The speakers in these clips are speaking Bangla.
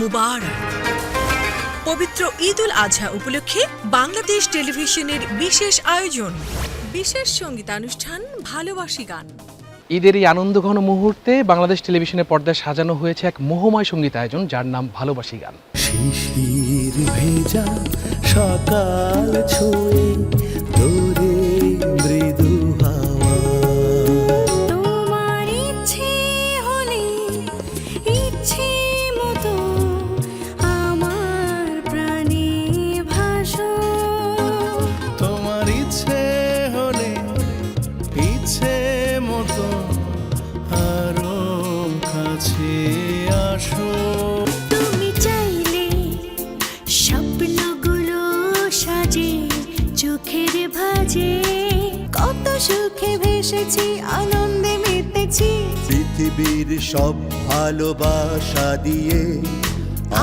মুবারক। পবিত্র ঈদ উল আজহা উপলক্ষে বাংলাদেশ টেলিভিশনের বিশেষ আয়োজন। বিশেষ সঙ্গীতানুষ্ঠান ভালোবাসি গান। ঈদের এই আনন্দঘন মুহূর্তে বাংলাদেশ টেলিভিশনের পর্দায় সাজানো হয়েছে এক মোহময় সংগীত আয়োজন যার নাম ভালোবাসি গান। শিশির ভেজা সকাল ছুঁয়ে মতো আরও কাছে আসো। তুমি চাইলে স্বপ্নগুলো সাজে চোখের ভাজে। কত সুখে ভেসেছি আনন্দে মেতেছি। পৃথিবীর সব ভালোবাসা দিয়ে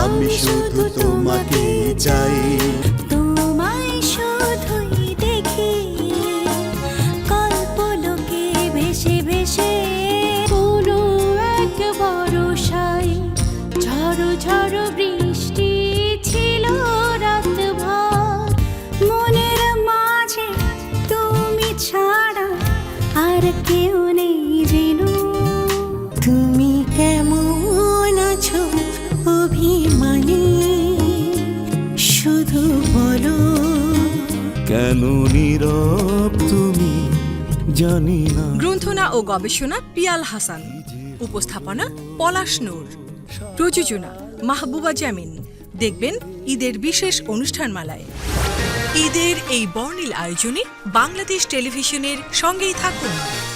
আমি শুধু তোমাকে চাই। ঝড়ো বৃষ্টি ছিল রাত ভর। মনের মাঝে তুমি ছাড়া আর কেউ নেই যেন। তুমি কেমন আছো অভিমানী? শুধু বলো। কেন নীরব তুমি জানি না। গ্রন্থনা ও গবেষণা পিয়াল হাসান। উপস্থাপনা পলাশ নূর। প্রযোজনা মাহবুবা জামিন। দেখবেন ঈদের বিশেষ অনুষ্ঠান মালায় ঈদের এই বর্ণিল আয়োজনে বাংলাদেশ টেলিভিশনের সঙ্গেই থাকুন।